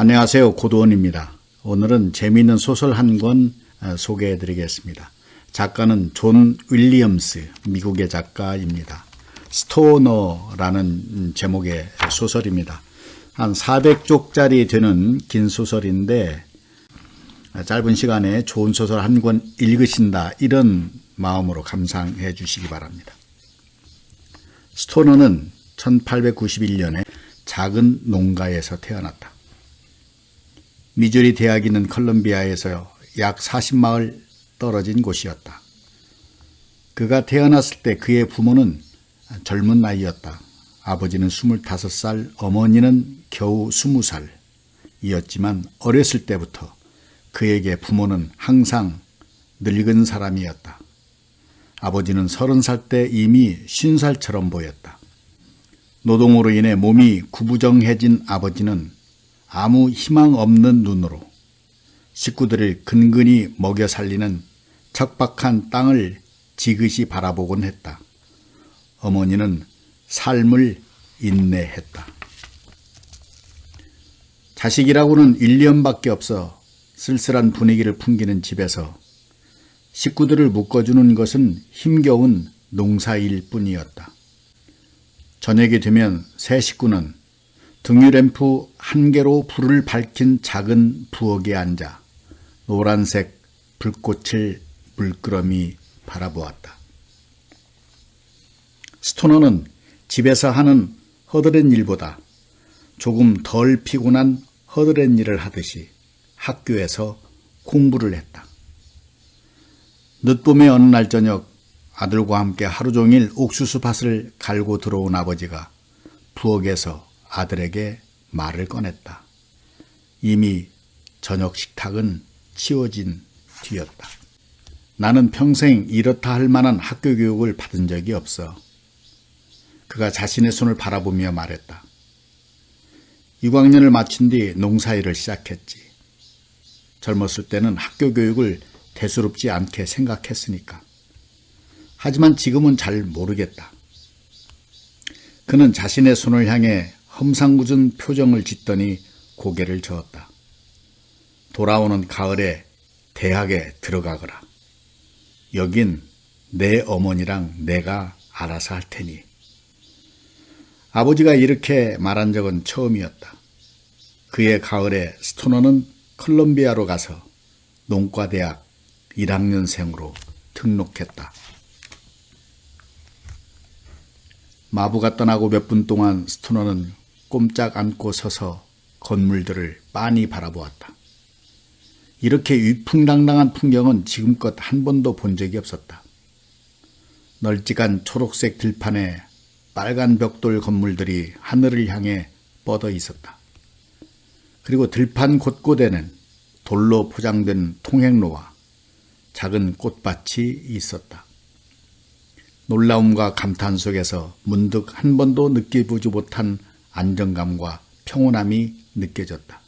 안녕하세요. 고도원입니다. 오늘은 재미있는 소설 한 권 소개해 드리겠습니다. 작가는 존 윌리엄스, 미국의 작가입니다. 스토너라는 제목의 소설입니다. 한 400쪽짜리 되는 긴 소설인데 짧은 시간에 좋은 소설 한 권 읽으신다 이런 마음으로 감상해 주시기 바랍니다. 스토너는 1891년에 작은 농가에서 태어났다. 미주리 대학이 있는 컬럼비아에서 약 40마을 떨어진 곳이었다. 그가 태어났을 때 그의 부모는 젊은 나이였다. 아버지는 25살, 어머니는 겨우 20살 이었지만 어렸을 때부터 그에게 부모는 항상 늙은 사람이었다. 아버지는 30살 때 이미 50살처럼 보였다. 노동으로 인해 몸이 구부정해진 아버지는 아무 희망 없는 눈으로 식구들을 근근히 먹여 살리는 척박한 땅을 지그시 바라보곤 했다. 어머니는 삶을 인내했다. 자식이라고는 1년밖에 없어 쓸쓸한 분위기를 풍기는 집에서 식구들을 묶어주는 것은 힘겨운 농사일 뿐이었다. 저녁이 되면 새 식구는 등유램프 한 개로 불을 밝힌 작은 부엌에 앉아 노란색 불꽃을 물끄러미 바라보았다. 스토너는 집에서 하는 허드렛 일보다 조금 덜 피곤한 허드렛 일을 하듯이 학교에서 공부를 했다. 늦봄의 어느 날 저녁 아들과 함께 하루 종일 옥수수 밭을 갈고 들어온 아버지가 부엌에서 아들에게 말을 꺼냈다. 이미 저녁 식탁은 치워진 뒤였다. 나는 평생 이렇다 할 만한 학교 교육을 받은 적이 없어. 그가 자신의 손을 바라보며 말했다. 6학년을 마친 뒤 농사일을 시작했지. 젊었을 때는 학교 교육을 대수롭지 않게 생각했으니까. 하지만 지금은 잘 모르겠다. 그는 자신의 손을 향해 험상궂은 표정을 짓더니 고개를 저었다. 돌아오는 가을에 대학에 들어가거라. 여긴 내 어머니랑 내가 알아서 할 테니. 아버지가 이렇게 말한 적은 처음이었다. 그의 가을에 스토너는 컬럼비아로 가서 농과대학 1학년생으로 등록했다. 마부가 떠나고 몇 분 동안 스토너는 꼼짝 않고 서서 건물들을 빤히 바라보았다. 이렇게 위풍당당한 풍경은 지금껏 한 번도 본 적이 없었다. 널찍한 초록색 들판에 빨간 벽돌 건물들이 하늘을 향해 뻗어 있었다. 그리고 들판 곳곳에는 돌로 포장된 통행로와 작은 꽃밭이 있었다. 놀라움과 감탄 속에서 문득 한 번도 느껴보지 못한 안정감과 평온함이 느껴졌다.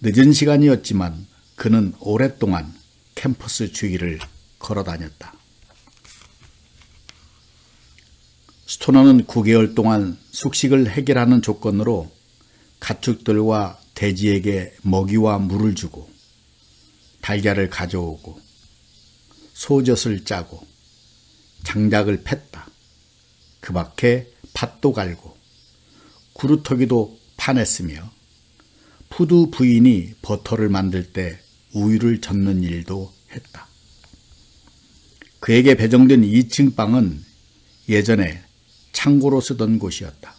늦은 시간이었지만 그는 오랫동안 캠퍼스 주위를 걸어 다녔다. 스토너는 9개월 동안 숙식을 해결하는 조건으로 가축들과 돼지에게 먹이와 물을 주고 달걀을 가져오고 소젖을 짜고 장작을 팼다. 그 밖에 밭도 갈고 구루터기도 파냈으며 푸드 부인이 버터를 만들 때 우유를 젓는 일도 했다. 그에게 배정된 2층 방은 예전에 창고로 쓰던 곳이었다.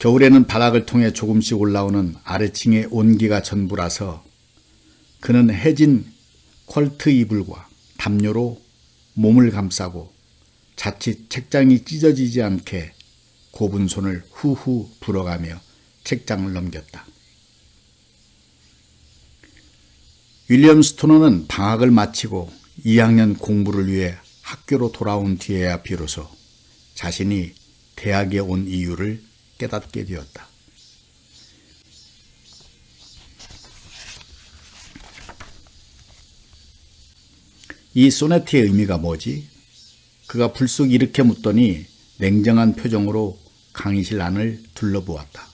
겨울에는 바닥을 통해 조금씩 올라오는 아래층의 온기가 전부라서 그는 해진 퀄트 이불과 담요로 몸을 감싸고 자칫 책장이 찢어지지 않게 곱은 손을 후후 불어가며 책장을 넘겼다. 윌리엄 스토너는 방학을 마치고 2학년 공부를 위해 학교로 돌아온 뒤에야 비로소 자신이 대학에 온 이유를 깨닫게 되었다. 이 소네트의 의미가 뭐지? 그가 불쑥 이렇게 묻더니 냉정한 표정으로 강의실 안을 둘러보았다.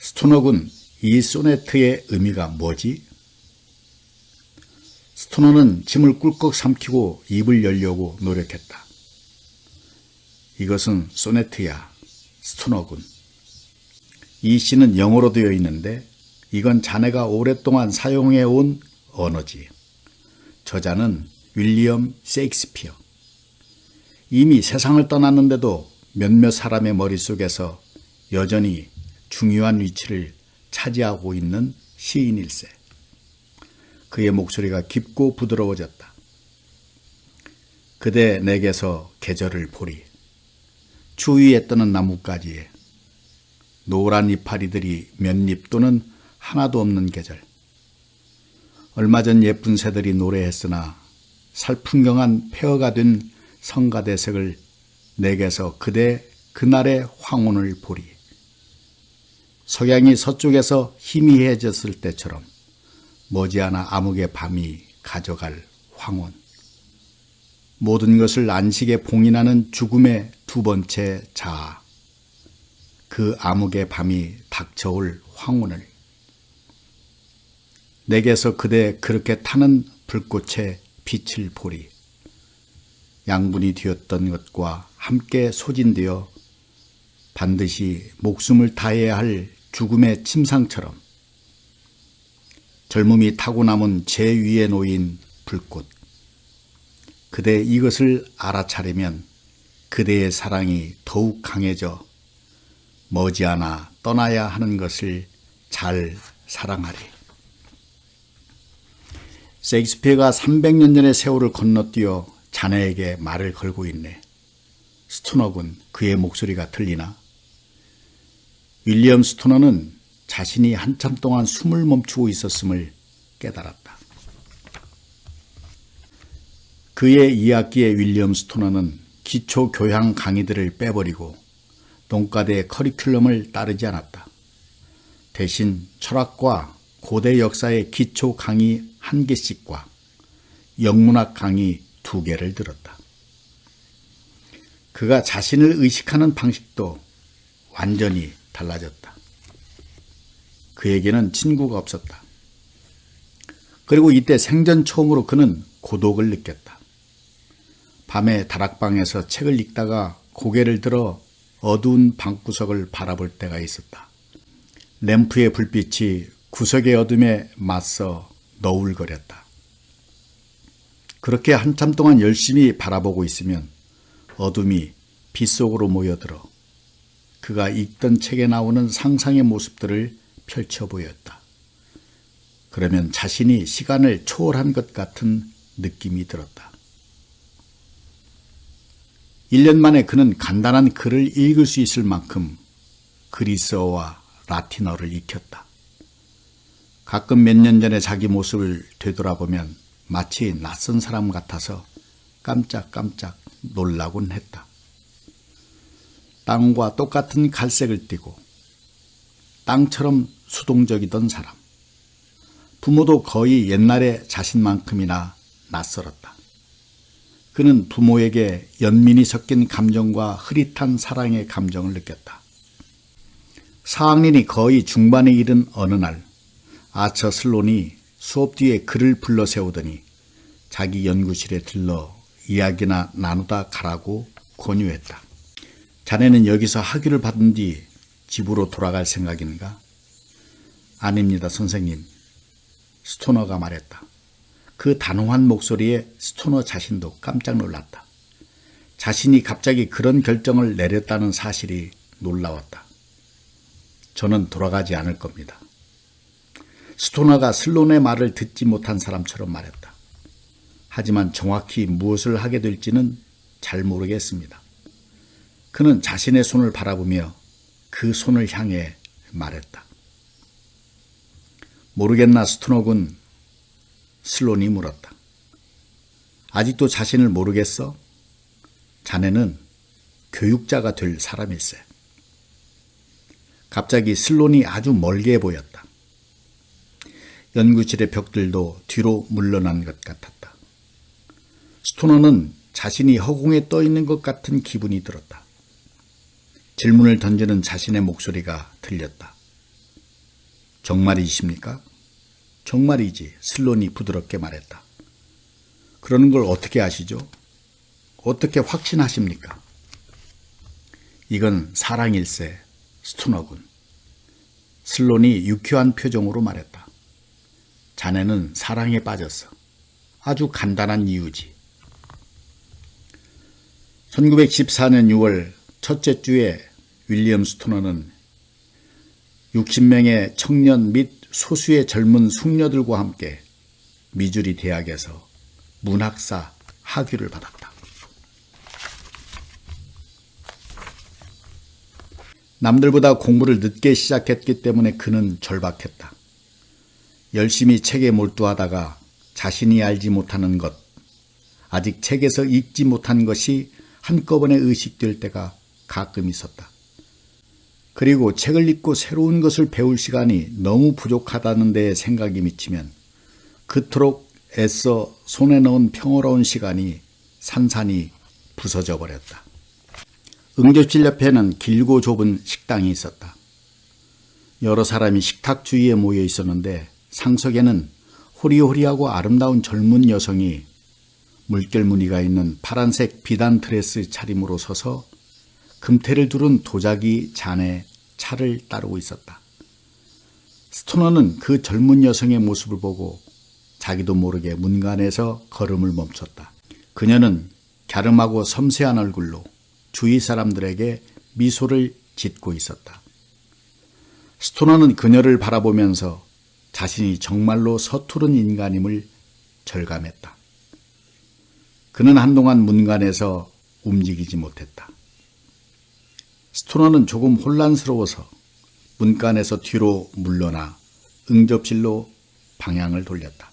스토너군 이 소네트의 의미가 뭐지? 스토너는 침을 꿀꺽 삼키고 입을 열려고 노력했다. 이것은 소네트야, 스토너군. 이 시는 영어로 되어 있는데 이건 자네가 오랫동안 사용해 온 언어지. 저자는 윌리엄 세익스피어. 이미 세상을 떠났는데도 몇몇 사람의 머릿속에서 여전히 중요한 위치를 차지하고 있는 시인일세. 그의 목소리가 깊고 부드러워졌다. 그대 내게서 계절을 보리. 추위에 뜨는 나뭇가지에 노란 이파리들이 몇 잎 또는 하나도 없는 계절. 얼마 전 예쁜 새들이 노래했으나 살풍경한 폐허가 된 성가대색을 내게서 그대 그날의 황혼을 보리. 석양이 서쪽에서 희미해졌을 때처럼 머지않아 암흑의 밤이 가져갈 황혼. 모든 것을 안식에 봉인하는 죽음의 두 번째 자아. 그 암흑의 밤이 닥쳐올 황혼을. 내게서 그대 그렇게 타는 불꽃의 빛을 보리. 양분이 되었던 것과 함께 소진되어 반드시 목숨을 다해야 할 죽음의 침상처럼 젊음이 타고 남은 제 위에 놓인 불꽃. 그대 이것을 알아차리면 그대의 사랑이 더욱 강해져 머지않아 떠나야 하는 것을 잘 사랑하리. 세익스피어가 300년 전의 세월을 건너뛰어 자네에게 말을 걸고 있네. 스토너군 그의 목소리가 들리나? 윌리엄 스토너는 자신이 한참 동안 숨을 멈추고 있었음을 깨달았다. 그의 2학기의 윌리엄 스토너는 기초 교양 강의들을 빼버리고 농가대 커리큘럼을 따르지 않았다. 대신 철학과 고대 역사의 기초 강의 한 개씩과 영문학 강의 두 개를 들었다. 그가 자신을 의식하는 방식도 완전히 달라졌다. 그에게는 친구가 없었다. 그리고 이때 생전 처음으로 그는 고독을 느꼈다. 밤에 다락방에서 책을 읽다가 고개를 들어 어두운 방구석을 바라볼 때가 있었다. 램프의 불빛이 구석의 어둠에 맞서 너울거렸다. 그렇게 한참 동안 열심히 바라보고 있으면 어둠이 빛 속으로 모여들어 그가 읽던 책에 나오는 상상의 모습들을 펼쳐 보였다. 그러면 자신이 시간을 초월한 것 같은 느낌이 들었다. 1년 만에 그는 간단한 글을 읽을 수 있을 만큼 그리스어와 라틴어를 익혔다. 가끔 몇 년 전에 자기 모습을 되돌아보면 마치 낯선 사람 같아서 깜짝깜짝 놀라곤 했다. 땅과 똑같은 갈색을 띠고 땅처럼 수동적이던 사람. 부모도 거의 옛날의 자신만큼이나 낯설었다. 그는 부모에게 연민이 섞인 감정과 흐릿한 사랑의 감정을 느꼈다. 사학년이 거의 중반에 이른 어느 날 아처 슬론이 수업 뒤에 글을 불러 세우더니 자기 연구실에 들러 이야기나 나누다 가라고 권유했다. 자네는 여기서 학위를 받은 뒤 집으로 돌아갈 생각인가? 아닙니다, 선생님. 스토너가 말했다. 그 단호한 목소리에 스토너 자신도 깜짝 놀랐다. 자신이 갑자기 그런 결정을 내렸다는 사실이 놀라웠다. 저는 돌아가지 않을 겁니다. 스토너가 슬론의 말을 듣지 못한 사람처럼 말했다. 하지만 정확히 무엇을 하게 될지는 잘 모르겠습니다. 그는 자신의 손을 바라보며 그 손을 향해 말했다. 모르겠나 스토너군 슬론이 물었다. 아직도 자신을 모르겠어? 자네는 교육자가 될 사람일세. 갑자기 슬론이 아주 멀게 보였다. 연구실의 벽들도 뒤로 물러난 것 같았다. 스토너는 자신이 허공에 떠 있는 것 같은 기분이 들었다. 질문을 던지는 자신의 목소리가 들렸다. 정말이십니까? 정말이지. 슬론이 부드럽게 말했다. 그러는 걸 어떻게 아시죠? 어떻게 확신하십니까? 이건 사랑일세 스투너군. 슬론이 유쾌한 표정으로 말했다. 자네는 사랑에 빠졌어. 아주 간단한 이유지. 1914년 6월 첫째 주에 윌리엄 스토너는 60명의 청년 및 소수의 젊은 숙녀들과 함께 미주리 대학에서 문학사 학위를 받았다. 남들보다 공부를 늦게 시작했기 때문에 그는 절박했다. 열심히 책에 몰두하다가 자신이 알지 못하는 것, 아직 책에서 읽지 못한 것이 한꺼번에 의식될 때가 가끔 있었다. 그리고 책을 읽고 새로운 것을 배울 시간이 너무 부족하다는 데에 생각이 미치면 그토록 애써 손에 넣은 평화로운 시간이 산산이 부서져 버렸다. 응접실 옆에는 길고 좁은 식당이 있었다. 여러 사람이 식탁 주위에 모여 있었는데 상석에는 호리호리하고 아름다운 젊은 여성이 물결 무늬가 있는 파란색 비단 드레스 차림으로 서서 금태를 두른 도자기 잔에 차를 따르고 있었다. 스토너는 그 젊은 여성의 모습을 보고 자기도 모르게 문간에서 걸음을 멈췄다. 그녀는 갸름하고 섬세한 얼굴로 주위 사람들에게 미소를 짓고 있었다. 스토너는 그녀를 바라보면서 자신이 정말로 서투른 인간임을 절감했다. 그는 한동안 문간에서 움직이지 못했다. 스토너는 조금 혼란스러워서 문간에서 뒤로 물러나 응접실로 방향을 돌렸다.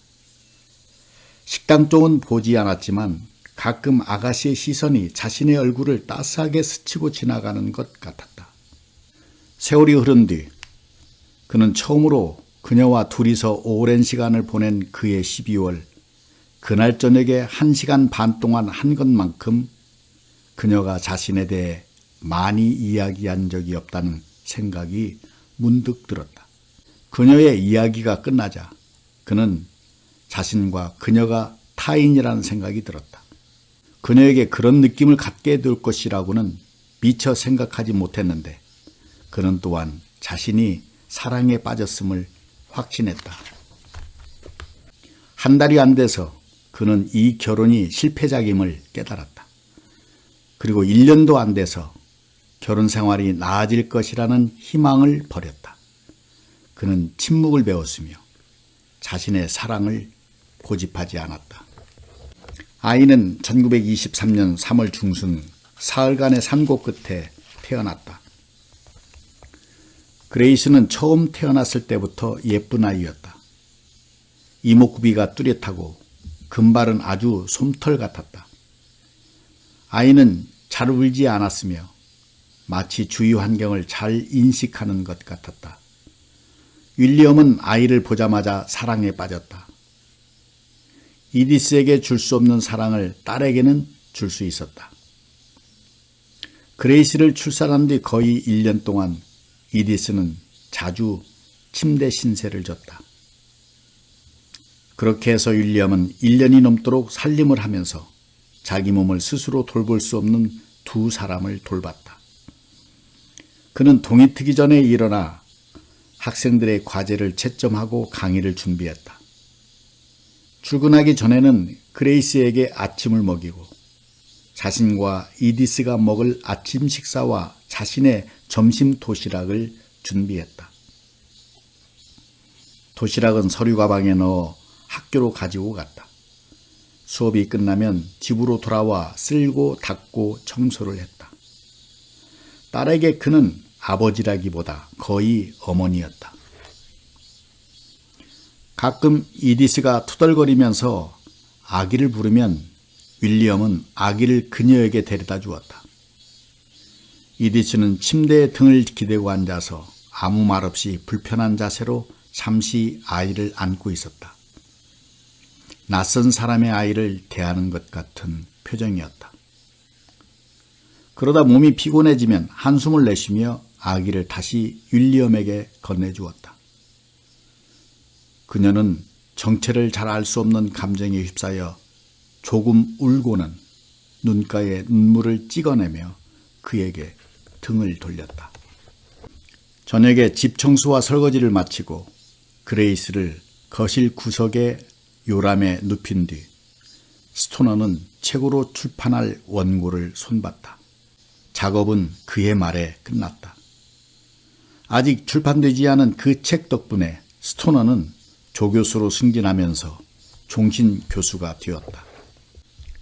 식당 쪽은 보지 않았지만 가끔 아가씨의 시선이 자신의 얼굴을 따스하게 스치고 지나가는 것 같았다. 세월이 흐른 뒤 그는 처음으로 그녀와 둘이서 오랜 시간을 보낸 그의 12월 그날 저녁에 한 시간 반 동안 한 것만큼 그녀가 자신에 대해 많이 이야기한 적이 없다는 생각이 문득 들었다. 그녀의 이야기가 끝나자 그는 자신과 그녀가 타인이라는 생각이 들었다. 그녀에게 그런 느낌을 갖게 될 것이라고는 미처 생각하지 못했는데 그는 또한 자신이 사랑에 빠졌음을 확신했다. 한 달이 안 돼서 그는 이 결혼이 실패작임을 깨달았다. 그리고 1년도 안 돼서 결혼 생활이 나아질 것이라는 희망을 버렸다. 그는 침묵을 배웠으며 자신의 사랑을 고집하지 않았다. 아이는 1923년 3월 중순 사흘간의 산고 끝에 태어났다. 그레이스는 처음 태어났을 때부터 예쁜 아이였다. 이목구비가 뚜렷하고 금발은 아주 솜털 같았다. 아이는 잘 울지 않았으며 마치 주위 환경을 잘 인식하는 것 같았다. 윌리엄은 아이를 보자마자 사랑에 빠졌다. 이디스에게 줄 수 없는 사랑을 딸에게는 줄 수 있었다. 그레이스를 출산한 뒤 거의 1년 동안 이디스는 자주 침대 신세를 졌다. 그렇게 해서 윌리엄은 1년이 넘도록 살림을 하면서 자기 몸을 스스로 돌볼 수 없는 두 사람을 돌봤다. 그는 동이 트기 전에 일어나 학생들의 과제를 채점하고 강의를 준비했다. 출근하기 전에는 그레이스에게 아침을 먹이고 자신과 이디스가 먹을 아침 식사와 자신의 점심 도시락을 준비했다. 도시락은 서류 가방에 넣어 학교로 가지고 갔다. 수업이 끝나면 집으로 돌아와 쓸고 닦고 청소를 했다. 딸에게 그는 아버지라기보다 거의 어머니였다. 가끔 이디스가 투덜거리면서 아기를 부르면 윌리엄은 아기를 그녀에게 데려다 주었다. 이디스는 침대에 등을 기대고 앉아서 아무 말 없이 불편한 자세로 잠시 아이를 안고 있었다. 낯선 사람의 아이를 대하는 것 같은 표정이었다. 그러다 몸이 피곤해지면 한숨을 내쉬며 아기를 다시 윌리엄에게 건네주었다. 그녀는 정체를 잘 알 수 없는 감정에 휩싸여 조금 울고는 눈가에 눈물을 찍어내며 그에게 등을 돌렸다. 저녁에 집 청소와 설거지를 마치고 그레이스를 거실 구석에 요람에 눕힌 뒤 스토너는 책으로 출판할 원고를 손봤다. 작업은 그의 말에 끝났다. 아직 출판되지 않은 그 책 덕분에 스토너는 조교수로 승진하면서 종신 교수가 되었다.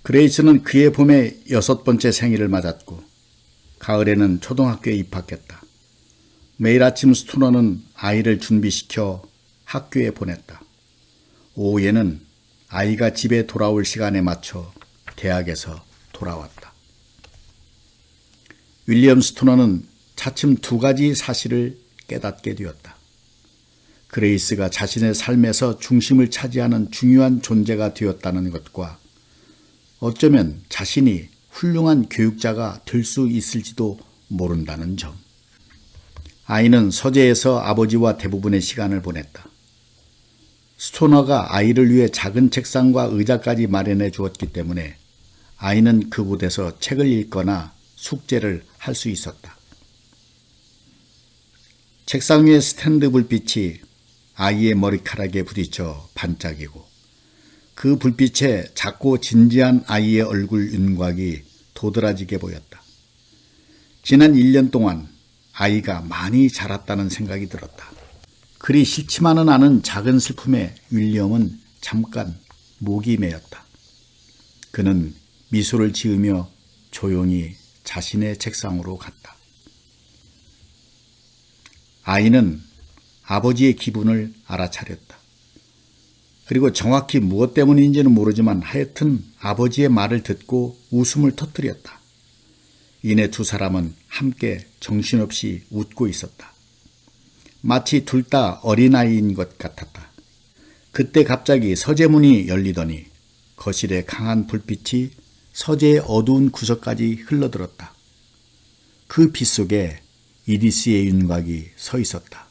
그레이스는 그의 봄에 여섯 번째 생일을 맞았고 가을에는 초등학교에 입학했다. 매일 아침 스토너는 아이를 준비시켜 학교에 보냈다. 오후에는 아이가 집에 돌아올 시간에 맞춰 대학에서 돌아왔다. 윌리엄 스토너는 차츰 두 가지 사실을 깨닫게 되었다. 그레이스가 자신의 삶에서 중심을 차지하는 중요한 존재가 되었다는 것과 어쩌면 자신이 훌륭한 교육자가 될 수 있을지도 모른다는 점. 아이는 서재에서 아버지와 대부분의 시간을 보냈다. 스토너가 아이를 위해 작은 책상과 의자까지 마련해 주었기 때문에 아이는 그곳에서 책을 읽거나 숙제를 할 수 있었다. 책상 위의 스탠드 불빛이 아이의 머리카락에 부딪혀 반짝이고 그 불빛에 작고 진지한 아이의 얼굴 윤곽이 도드라지게 보였다. 지난 1년 동안 아이가 많이 자랐다는 생각이 들었다. 그리 싫지만은 않은 작은 슬픔에 윌리엄은 잠깐 목이 메였다. 그는 미소를 지으며 조용히 자신의 책상으로 갔다. 아이는 아버지의 기분을 알아차렸다. 그리고 정확히 무엇 때문인지는 모르지만 하여튼 아버지의 말을 듣고 웃음을 터뜨렸다. 이내 두 사람은 함께 정신없이 웃고 있었다. 마치 둘 다 어린아이인 것 같았다. 그때 갑자기 서재문이 열리더니 거실에 강한 불빛이 서재의 어두운 구석까지 흘러들었다. 그 빛 속에 이디스의 윤곽이 서 있었다.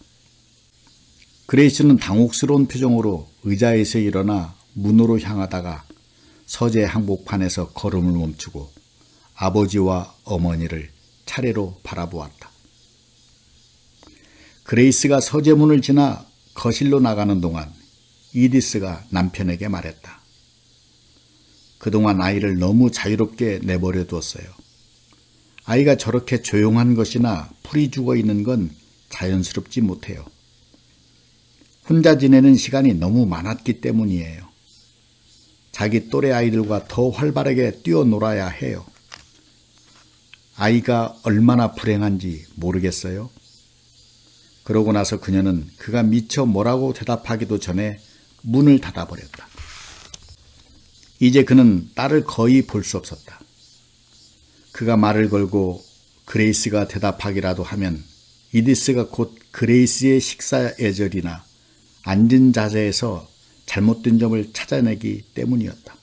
그레이스는 당혹스러운 표정으로 의자에서 일어나 문으로 향하다가 서재 항복판에서 걸음을 멈추고 아버지와 어머니를 차례로 바라보았다. 그레이스가 서재문을 지나 거실로 나가는 동안 이디스가 남편에게 말했다. 그동안 아이를 너무 자유롭게 내버려 두었어요. 아이가 저렇게 조용한 것이나 풀이 죽어 있는 건 자연스럽지 못해요. 혼자 지내는 시간이 너무 많았기 때문이에요. 자기 또래 아이들과 더 활발하게 뛰어놀아야 해요. 아이가 얼마나 불행한지 모르겠어요. 그러고 나서 그녀는 그가 미처 뭐라고 대답하기도 전에 문을 닫아버렸다. 이제 그는 딸을 거의 볼 수 없었다. 그가 말을 걸고 그레이스가 대답하기라도 하면 이디스가 곧 그레이스의 식사 예절이나 앉은 자세에서 잘못된 점을 찾아내기 때문이었다.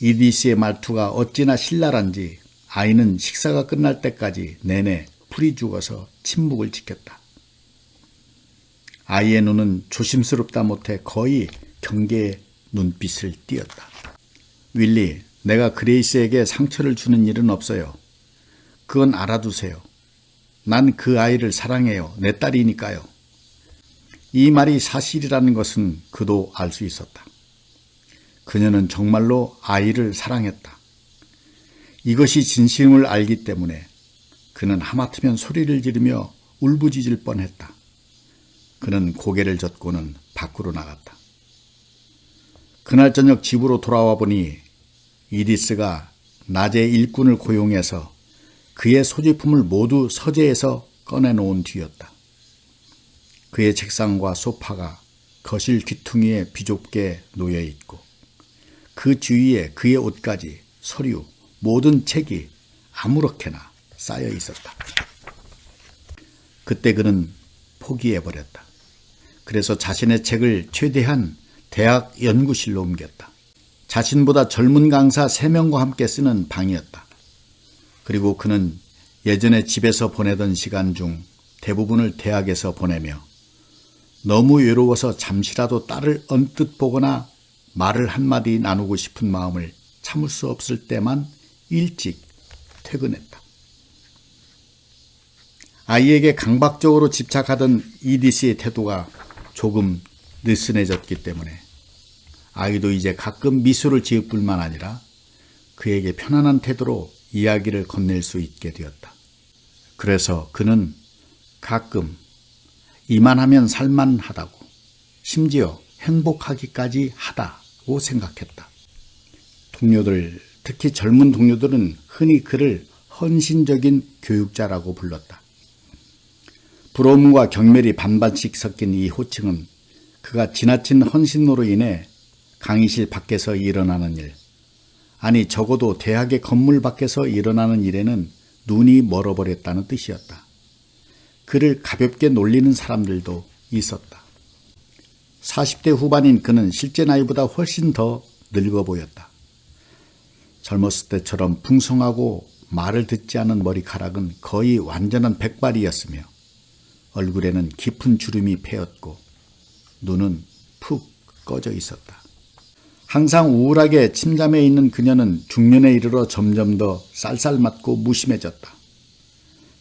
이디스의 말투가 어찌나 신랄한지 아이는 식사가 끝날 때까지 내내 풀이 죽어서 침묵을 지켰다. 아이의 눈은 조심스럽다 못해 거의 경계의 눈빛을 띄었다. 윌리, 내가 그레이스에게 상처를 주는 일은 없어요. 그건 알아두세요. 난 그 아이를 사랑해요. 내 딸이니까요. 이 말이 사실이라는 것은 그도 알 수 있었다. 그녀는 정말로 아이를 사랑했다. 이것이 진심을 알기 때문에 그는 하마터면 소리를 지르며 울부짖을 뻔했다. 그는 고개를 젓고는 밖으로 나갔다. 그날 저녁 집으로 돌아와 보니 이디스가 낮에 일꾼을 고용해서 그의 소지품을 모두 서재에서 꺼내놓은 뒤였다. 그의 책상과 소파가 거실 귀퉁이에 비좁게 놓여 있고 그 주위에 그의 옷까지 서류, 모든 책이 아무렇게나 쌓여 있었다. 그때 그는 포기해 버렸다. 그래서 자신의 책을 최대한 대학 연구실로 옮겼다. 자신보다 젊은 강사 3명과 함께 쓰는 방이었다. 그리고 그는 예전에 집에서 보내던 시간 중 대부분을 대학에서 보내며 너무 외로워서 잠시라도 딸을 언뜻 보거나 말을 한마디 나누고 싶은 마음을 참을 수 없을 때만 일찍 퇴근했다. 아이에게 강박적으로 집착하던 이디스의 태도가 조금 느슨해졌기 때문에 아이도 이제 가끔 미소를 지을 뿐만 아니라 그에게 편안한 태도로 이야기를 건넬 수 있게 되었다. 그래서 그는 가끔 이만하면 살만하다고 심지어 행복하기까지 하다고 생각했다. 동료들, 특히 젊은 동료들은 흔히 그를 헌신적인 교육자라고 불렀다. 부러움과 경멸이 반반씩 섞인 이 호칭은 그가 지나친 헌신으로 인해 강의실 밖에서 일어나는 일, 아니 적어도 대학의 건물 밖에서 일어나는 일에는 눈이 멀어버렸다는 뜻이었다. 그를 가볍게 놀리는 사람들도 있었다. 40대 후반인 그는 실제 나이보다 훨씬 더 늙어 보였다. 젊었을 때처럼 풍성하고 말을 듣지 않은 머리카락은 거의 완전한 백발이었으며 얼굴에는 깊은 주름이 패였고 눈은 푹 꺼져 있었다. 항상 우울하게 침잠해 있는 그녀는 중년에 이르러 점점 더 쌀쌀맞고 무심해졌다.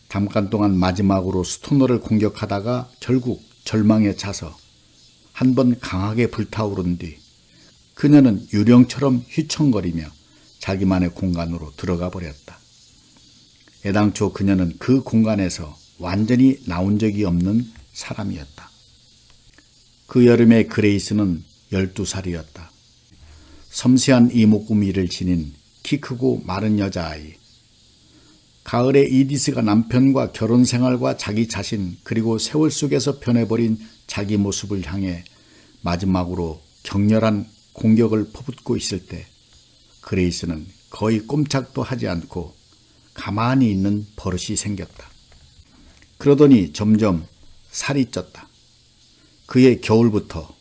잠깐 동안 마지막으로 스토너를 공격하다가 결국 절망에 차서 한 번 강하게 불타오른 뒤 그녀는 유령처럼 휘청거리며 자기만의 공간으로 들어가 버렸다. 애당초 그녀는 그 공간에서 완전히 나온 적이 없는 사람이었다. 그 여름에 그레이스는 12살이었다. 섬세한 이목구미를 지닌 키 크고 마른 여자아이. 가을에 이디스가 남편과 결혼 생활과 자기 자신 그리고 세월 속에서 변해버린 자기 모습을 향해 마지막으로 격렬한 공격을 퍼붓고 있을 때 그레이스는 거의 꼼짝도 하지 않고 가만히 있는 버릇이 생겼다. 그러더니 점점 살이 쪘다. 그의 겨울부터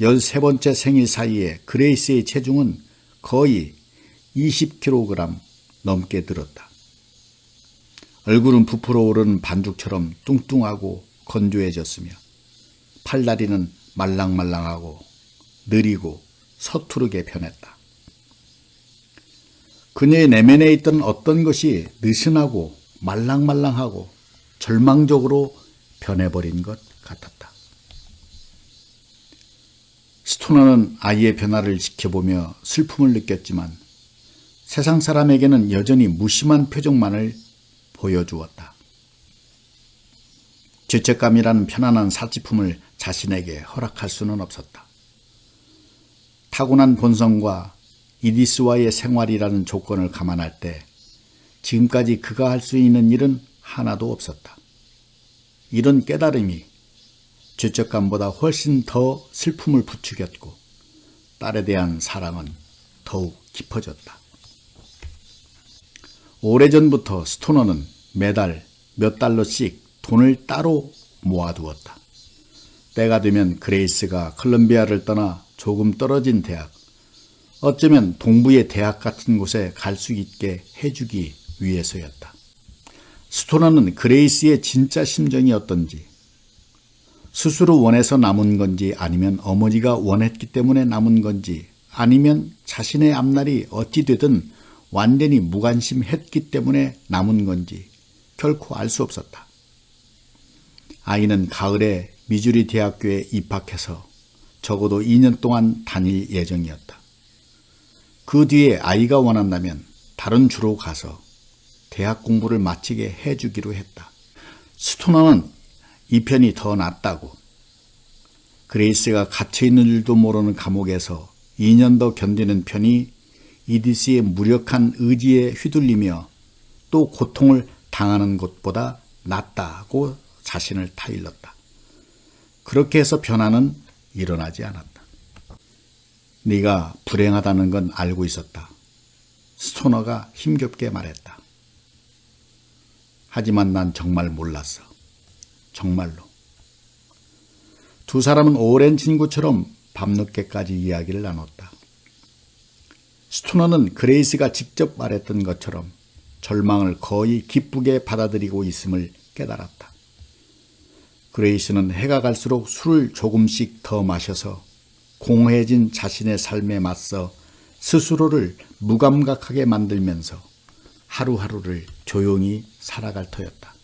13번째 생일 사이에 그레이스의 체중은 거의 20kg 넘게 들었다. 얼굴은 부풀어 오른 반죽처럼 뚱뚱하고 건조해졌으며 팔다리는 말랑말랑하고 느리고 서투르게 변했다. 그녀의 내면에 있던 어떤 것이 느슨하고 말랑말랑하고 절망적으로 변해버린 것 같았다. 스토너는 아이의 변화를 지켜보며 슬픔을 느꼈지만 세상 사람에게는 여전히 무심한 표정만을 보여주었다. 죄책감이라는 편안한 사치품을 자신에게 허락할 수는 없었다. 타고난 본성과 이디스와의 생활이라는 조건을 감안할 때 지금까지 그가 할 수 있는 일은 하나도 없었다. 이런 깨달음이 죄책감보다 훨씬 더 슬픔을 부추겼고 딸에 대한 사랑은 더욱 깊어졌다. 오래전부터 스토너는 매달 몇 달러씩 돈을 따로 모아두었다. 때가 되면 그레이스가 컬럼비아를 떠나 조금 떨어진 대학, 어쩌면 동부의 대학 같은 곳에 갈 수 있게 해주기 위해서였다. 스토너는 그레이스의 진짜 심정이 어떤지, 스스로 원해서 남은 건지 아니면 어머니가 원했기 때문에 남은 건지 아니면 자신의 앞날이 어찌되든 완전히 무관심했기 때문에 남은 건지 결코 알 수 없었다. 아이는 가을에 미주리 대학교에 입학해서 적어도 2년 동안 다닐 예정이었다. 그 뒤에 아이가 원한다면 다른 주로 가서 대학 공부를 마치게 해주기로 했다. 스토너는 이 편이 더 낫다고. 그레이스가 갇혀있는 줄도 모르는 감옥에서 2년 더 견디는 편이 이디스의 무력한 의지에 휘둘리며 또 고통을 당하는 것보다 낫다고 자신을 타일렀다. 그렇게 해서 변화는 일어나지 않았다. 네가 불행하다는 건 알고 있었다. 스토너가 힘겹게 말했다. 하지만 난 정말 몰랐어. 정말로. 두 사람은 오랜 친구처럼 밤늦게까지 이야기를 나눴다. 스토너는 그레이스가 직접 말했던 것처럼 절망을 거의 기쁘게 받아들이고 있음을 깨달았다. 그레이스는 해가 갈수록 술을 조금씩 더 마셔서 공허해진 자신의 삶에 맞서 스스로를 무감각하게 만들면서 하루하루를 조용히 살아갈 터였다.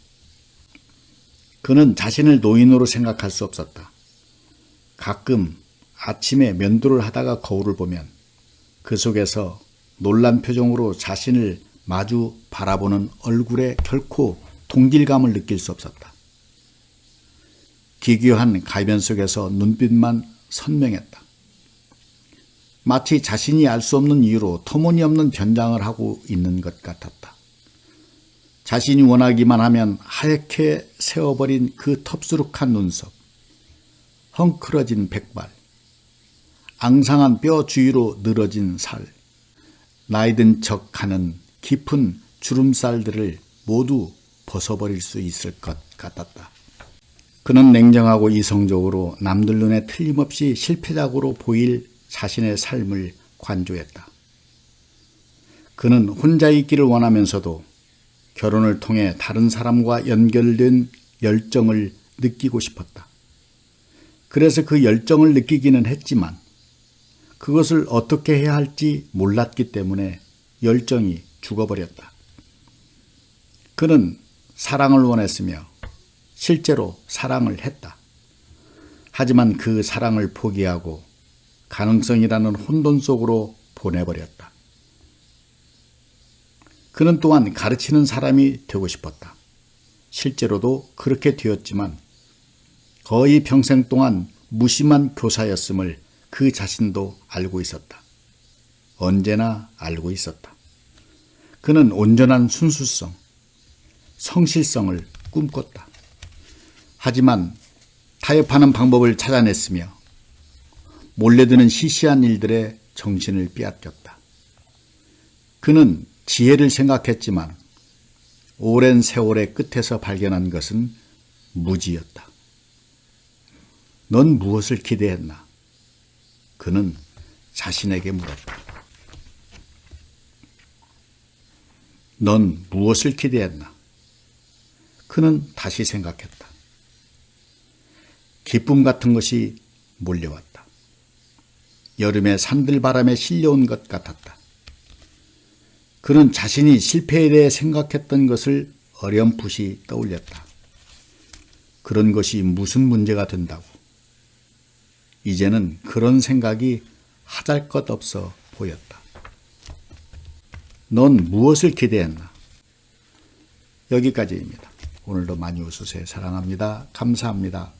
그는 자신을 노인으로 생각할 수 없었다. 가끔 아침에 면도를 하다가 거울을 보면 그 속에서 놀란 표정으로 자신을 마주 바라보는 얼굴에 결코 동질감을 느낄 수 없었다. 기괴한 가면 속에서 눈빛만 선명했다. 마치 자신이 알 수 없는 이유로 터무니없는 변장을 하고 있는 것 같았다. 자신이 원하기만 하면 하얗게 세워버린 그 텁수룩한 눈썹, 헝클어진 백발, 앙상한 뼈 주위로 늘어진 살, 나이든 척하는 깊은 주름살들을 모두 벗어버릴 수 있을 것 같았다. 그는 냉정하고 이성적으로 남들 눈에 틀림없이 실패작으로 보일 자신의 삶을 관조했다. 그는 혼자 있기를 원하면서도 결혼을 통해 다른 사람과 연결된 열정을 느끼고 싶었다. 그래서 그 열정을 느끼기는 했지만 그것을 어떻게 해야 할지 몰랐기 때문에 열정이 죽어버렸다. 그는 사랑을 원했으며 실제로 사랑을 했다. 하지만 그 사랑을 포기하고 가능성이라는 혼돈 속으로 보내버렸다. 그는 또한 가르치는 사람이 되고 싶었다. 실제로도 그렇게 되었지만 거의 평생 동안 무심한 교사였음을 그 자신도 알고 있었다. 언제나 알고 있었다. 그는 온전한 순수성, 성실성을 꿈꿨다. 하지만 타협하는 방법을 찾아냈으며 몰래드는 시시한 일들에 정신을 빼앗겼다. 그는 지혜를 생각했지만 오랜 세월의 끝에서 발견한 것은 무지였다. 넌 무엇을 기대했나? 그는 자신에게 물었다. 넌 무엇을 기대했나? 그는 다시 생각했다. 기쁨 같은 것이 몰려왔다. 여름의 산들바람에 실려온 것 같았다. 그는 자신이 실패에 대해 생각했던 것을 어렴풋이 떠올렸다. 그런 것이 무슨 문제가 된다고. 이제는 그런 생각이 하잘 것 없어 보였다. 넌 무엇을 기대했나? 여기까지입니다. 오늘도 많이 웃으세요. 사랑합니다. 감사합니다.